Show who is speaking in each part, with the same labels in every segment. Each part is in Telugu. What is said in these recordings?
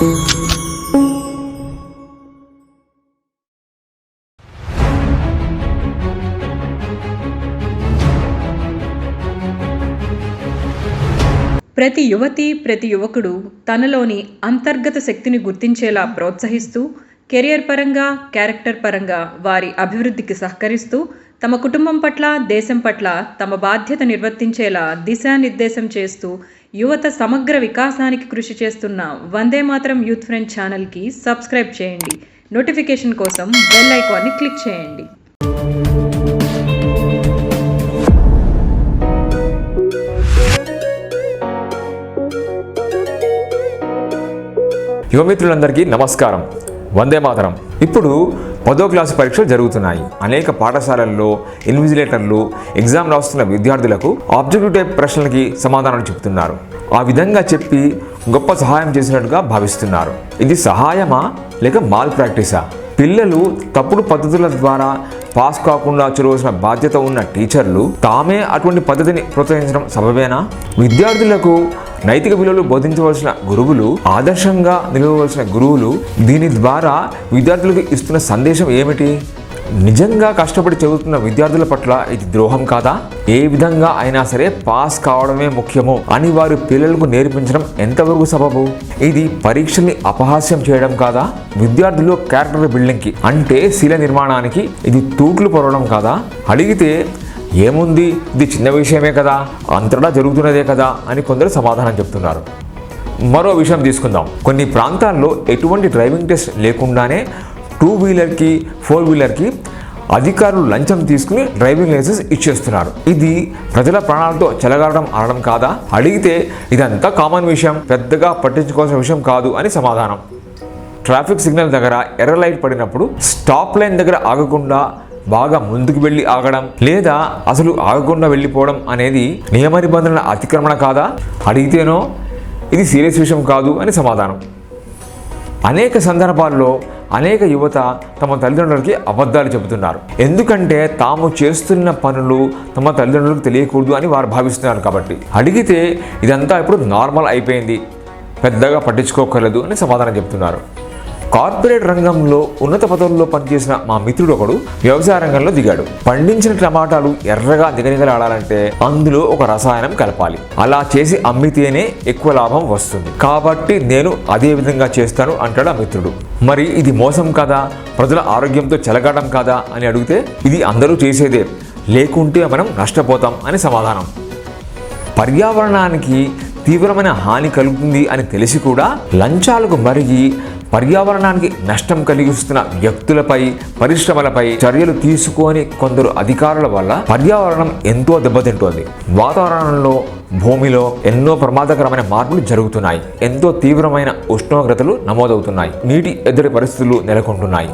Speaker 1: ప్రతి యువతి ప్రతి యువకుడు తనలోని అంతర్గత శక్తిని గుర్తించేలా ప్రోత్సహిస్తూ కెరియర్ పరంగా క్యారెక్టర్ పరంగా వారి అభివృద్ధికి సహకరిస్తూ తమ కుటుంబం పట్ల దేశం పట్ల తమ బాధ్యత నిర్వర్తించేలా దిశానిర్దేశం చేస్తూ యువత సమగ్ర వికాసానికి కృషి చేస్తున్న వందే మాత్రం యూత్ ఫ్రెండ్ ఛానల్కి సబ్స్క్రైబ్ చేయండి. నోటిఫికేషన్ కోసం బెల్ ఐకాన్ని క్లిక్ చేయండి.
Speaker 2: యువమిత్రులందరికీ నమస్కారం. వందే మాతరం. ఇప్పుడు పదో క్లాసు పరీక్షలు జరుగుతున్నాయి. అనేక పాఠశాలల్లో ఇన్విజిలేటర్లు ఎగ్జామ్ రాస్తున్న విద్యార్థులకు ఆబ్జెక్టివ్ టైప్ ప్రశ్నలకి సమాధానాలు చెబుతున్నారు ఆ విధంగా చెప్పి గొప్ప సహాయం చేసినట్టుగా భావిస్తున్నారు. ఇది సహాయమా? లేక మాల్ ప్రాక్టీసా పిల్లలు తప్పుడు పద్ధతుల ద్వారా పాస్ కాకుండా చూడవలసిన బాధ్యత ఉన్న టీచర్లు తామే అటువంటి పద్ధతిని ప్రోత్సహించడం సబబేనా? విద్యార్థులకు నైతిక విలువలు బోధించవలసిన గురువులు ఆదర్శంగా నిలవవలసిన గురువులు దీని ద్వారా విద్యార్థులకు ఇస్తున్న సందేశం ఏమిటి? నిజంగా కష్టపడి చదువుతున్న విద్యార్థుల పట్ల ఇది ద్రోహం కాదా? ఏ విధంగా అయినా సరే పాస్ కావడమే ముఖ్యము అని వారు పిల్లలకు నేర్పించడం ఎంతవరకు సబబు? ఇది పరీక్షల్ని అపహాస్యం చేయడం కాదా? విద్యార్థులు క్యారెక్టర్ బిల్డింగ్కి అంటే శీల నిర్మాణానికి ఇది తూట్లు పొరవడం కాదా? అడిగితే ఏముంది? ఇది చిన్న విషయమే కదా. అంతటా జరుగుతున్నదే కదా అని కొందరు సమాధానం చెప్తున్నారు. మరో విషయం తీసుకుందాం. కొన్ని ప్రాంతాల్లో ఎటువంటి డ్రైవింగ్ టెస్ట్ లేకుండానే టూ వీలర్కి ఫోర్ వీలర్కి అధికారులు లంచం తీసుకుని డ్రైవింగ్ లైసెన్స్ ఇచ్చేస్తున్నారు. ఇది ప్రజల ప్రాణాలతో చెలగాడడం అనడం కాదా? అడిగితే ఇదంతా కామన్ విషయం. పెద్దగా పట్టించుకోవాల్సిన విషయం కాదు అని సమాధానం. ట్రాఫిక్ సిగ్నల్ దగ్గర ఎర్ర లైట్ పడినప్పుడు స్టాప్ లైన్ దగ్గర ఆగకుండా బాగా ముందుకు వెళ్ళి ఆగడం లేదా అసలు ఆగకుండా వెళ్ళిపోవడం అనేది నియమ నిబంధనల అతిక్రమణ కాదా? అడిగితేనో ఇది సీరియస్ విషయం కాదు అని సమాధానం. అనేక సందర్భాల్లో అనేక యువత తమ తల్లిదండ్రులకి అబద్ధాలు చెబుతున్నారు. ఎందుకంటే తాము చేస్తున్న పనులు తమ తల్లిదండ్రులకు తెలియకూడదు అని వారు భావిస్తున్నారు కాబట్టి. అడిగితే ఇదంతా ఇప్పుడు నార్మల్ అయిపోయింది. పెద్దగా పట్టించుకోకర్లేదు అని సమాధానం చెప్తున్నారు కార్పొరేట్ రంగంలో ఉన్నత పదవుల్లో పనిచేసిన మా మిత్రుడు ఒకడు వ్యవసాయ రంగంలో దిగాడు. పండించిన టమాటాలు ఎర్రగా దిగనిగలాడాలంటే అందులో ఒక రసాయనం కలపాలి. అలా చేసి అమ్మితేనే ఎక్కువ లాభం వస్తుంది. కాబట్టి నేను అదే విధంగా చేస్తాను అంటాడు ఆ మిత్రుడు. మరి ఇది మోసం కదా? ప్రజల ఆరోగ్యంతో చెలగడం కాదా? అని అడిగితే ఇది అందరూ చేసేదే. లేకుంటే మనం నష్టపోతాం అని సమాధానం. పర్యావరణానికి తీవ్రమైన హాని కలుగుతుంది అని తెలిసి కూడా లంచాలకు మరిగి పర్యావరణానికి నష్టం కలిగిస్తున్న వ్యక్తులపై పరిశ్రమలపై చర్యలు తీసుకొని కొందరు అధికారుల వల్ల పర్యావరణం ఎంతో దెబ్బతింటోంది. వాతావరణంలో భూమిలో ఎన్నో ప్రమాదకరమైన మార్పులు జరుగుతున్నాయి. ఎంతో తీవ్రమైన ఉష్ణోగ్రతలు నమోదవుతున్నాయి. నీటి ఎద్దడి పరిస్థితులు నెలకొంటున్నాయి.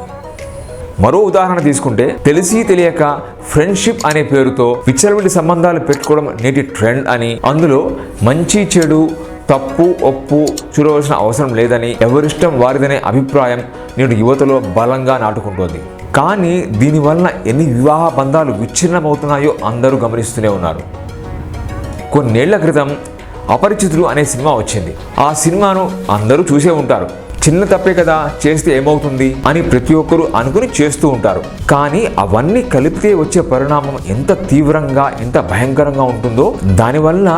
Speaker 2: మరో ఉదాహరణ తీసుకుంటే తెలిసి తెలియక ఫ్రెండ్షిప్ అనే పేరుతో విచ్చలవిడి సంబంధాలు పెట్టుకోవడం నేటి ట్రెండ్ అని అందులో మంచి చెడు తప్పు ఒప్పు చూడవలసిన అవసరం లేదని ఎవరిష్టం వారిదనే అభిప్రాయం నేడు యువతలో బలంగా నాటుకుంటోంది. కానీ దీనివల్ల ఎన్ని వివాహ బంధాలు విచ్ఛిన్నమవుతున్నాయో అందరూ గమనిస్తూనే ఉన్నారు. కొన్నేళ్ళ క్రితం అపరిచితులు అనే సినిమా వచ్చింది. ఆ సినిమాను అందరూ చూసే ఉంటారు. చిన్న తప్పే కదా చేస్తే ఏమవుతుంది అని ప్రతి ఒక్కరూ అనుకుని చేస్తూ ఉంటారు. కానీ అవన్నీ కలిపితే వచ్చే పరిణామం ఎంత తీవ్రంగా ఎంత భయంకరంగా ఉంటుందో దానివల్ల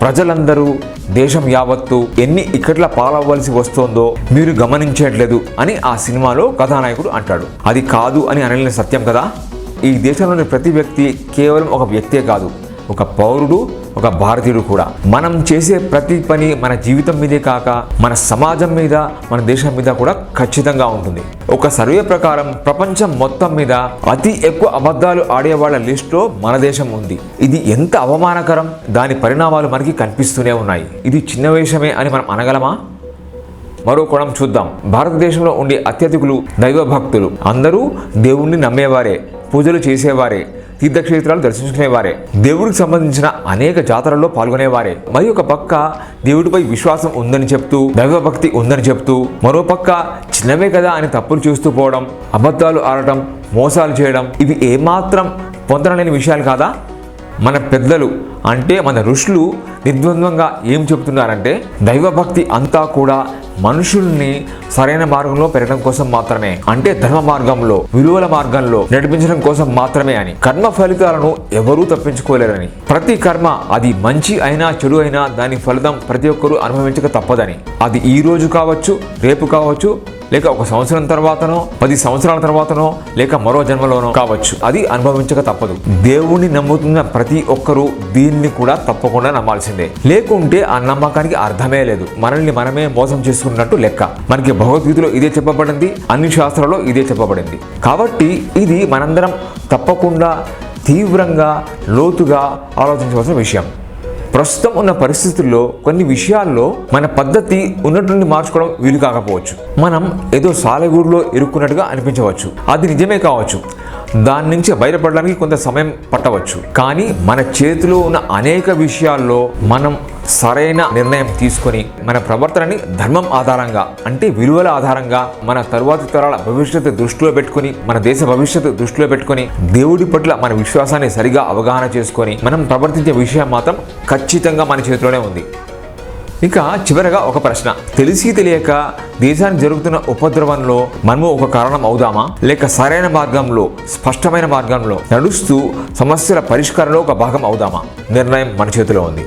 Speaker 2: ప్రజలందరూ దేశం యావత్తు ఎన్ని ఇక్కట్ల పాలవ్వాల్సి వస్తోందో మీరు గమనించట్లేదు అని ఆ సినిమాలో కథానాయకుడు అంటాడు. అది కాదు అని అనలేని సత్యం కదా? ఈ దేశంలోని ప్రతి వ్యక్తి కేవలం ఒక వ్యక్తే కాదు ఒక పౌరుడు ఒక భారతీయుడు కూడా. మనం చేసే ప్రతి పని మన జీవితం మీదే కాక మన సమాజం మీద మన దేశం మీద కూడా ఖచ్చితంగా ఉంటుంది. ఒక సర్వే ప్రకారం ప్రపంచం మొత్తం మీద అతి ఎక్కువ అబద్ధాలు ఆడేవాళ్ళ లిస్టులో మన దేశం ఉంది. ఇది ఎంత అవమానకరం? దాని పరిణామాలు మనకి కనిపిస్తూనే ఉన్నాయి. ఇది చిన్న విషయమే అని మనం అనగలమా? మరో కోణం చూద్దాం. భారతదేశంలో ఉండే అత్యధికులు దైవ భక్తులు. అందరూ దేవుణ్ణి నమ్మేవారే పూజలు చేసేవారే. తీర్థక్షేత్రాలు దర్శించుకునేవారే. దేవుడికి సంబంధించిన అనేక జాతరల్లో పాల్గొనేవారే. మరి ఒక పక్క దేవుడిపై విశ్వాసం ఉందని చెప్తూ దైవభక్తి ఉందని చెప్తూ మరో పక్క చిన్నవే కదా అని తప్పులు చూస్తూ పోవడం అబద్ధాలు ఆడటం మోసాలు చేయడం ఇవి ఏమాత్రం పొందలేని విషయాలు కాదా? మన పెద్దలు అంటే మన ఋషులు నిర్ద్వంద్వంగా ఏం చెబుతున్నారంటే దైవభక్తి అంతా కూడా మనుషుల్ని సరైన మార్గంలో పెరగడం కోసం మాత్రమే. అంటే ధర్మ మార్గంలో విలువల మార్గంలో నడిపించడం కోసం మాత్రమే అని. కర్మ ఫలితాలను ఎవరూ తప్పించుకోలేరని. ప్రతి కర్మ అది మంచి అయినా చెడు అయినా దాని ఫలితం ప్రతి ఒక్కరూ అనుభవించక తప్పదని. అది ఈ రోజు కావచ్చు రేపు కావచ్చు లేక ఒక సంవత్సరం తర్వాతనో పది సంవత్సరాల తర్వాతనో లేక మరో జన్మలోనో కావచ్చు. అది అనుభవించక తప్పదు. దేవుణ్ణి నమ్ముతున్న ప్రతి ఒక్కరూ దీన్ని కూడా తప్పకుండా నమ్మాల్సిందే. లేకుంటే ఆ నమ్మకానికి అర్థమే లేదు. మనల్ని మనమే మోసం చేసుకున్నట్టు లెక్క. మనకి భగవద్గీతలో ఇదే చెప్పబడింది. అన్ని శాస్త్రాల్లో ఇదే చెప్పబడింది. కాబట్టి ఇది మనందరం తప్పకుండా తీవ్రంగా లోతుగా ఆలోచించవలసిన విషయం. ప్రస్తుతం ఉన్న పరిస్థితుల్లో కొన్ని విషయాల్లో మన పద్ధతి ఉన్నటువంటి మార్చుకోవడం వీలు కాకపోవచ్చు. మనం ఏదో సాలెగూడులో ఇరుక్కున్నట్టుగా అనిపించవచ్చు. అది నిజమే కావచ్చు. దాని నుంచి బయటపడడానికి కొంత సమయం పట్టవచ్చు. కానీ మన చేతిలో ఉన్న అనేక విషయాల్లో మనం సరైన నిర్ణయం తీసుకొని మన ప్రవర్తనని ధర్మం ఆధారంగా అంటే విలువల ఆధారంగా మన తరువాతి తరాల భవిష్యత్తు దృష్టిలో పెట్టుకొని మన దేశ భవిష్యత్తు దృష్టిలో పెట్టుకొని దేవుడి పట్ల మన విశ్వాసాన్ని సరిగా అవగాహన చేసుకొని మనం ప్రవర్తించే విషయం మాత్రం ఖచ్చితంగా మన చేతిలోనే ఉంది. ఇంకా చివరగా ఒక ప్రశ్న. తెలిసి తెలియక దేశానికి జరుగుతున్న ఉపద్రవంలో మనము ఒక కారణం అవుదామా? లేక సరైన మార్గంలో స్పష్టమైన మార్గంలో నడుస్తూ సమస్యల పరిష్కారంలో ఒక భాగం అవుదామా? నిర్ణయం మన చేతిలో ఉంది.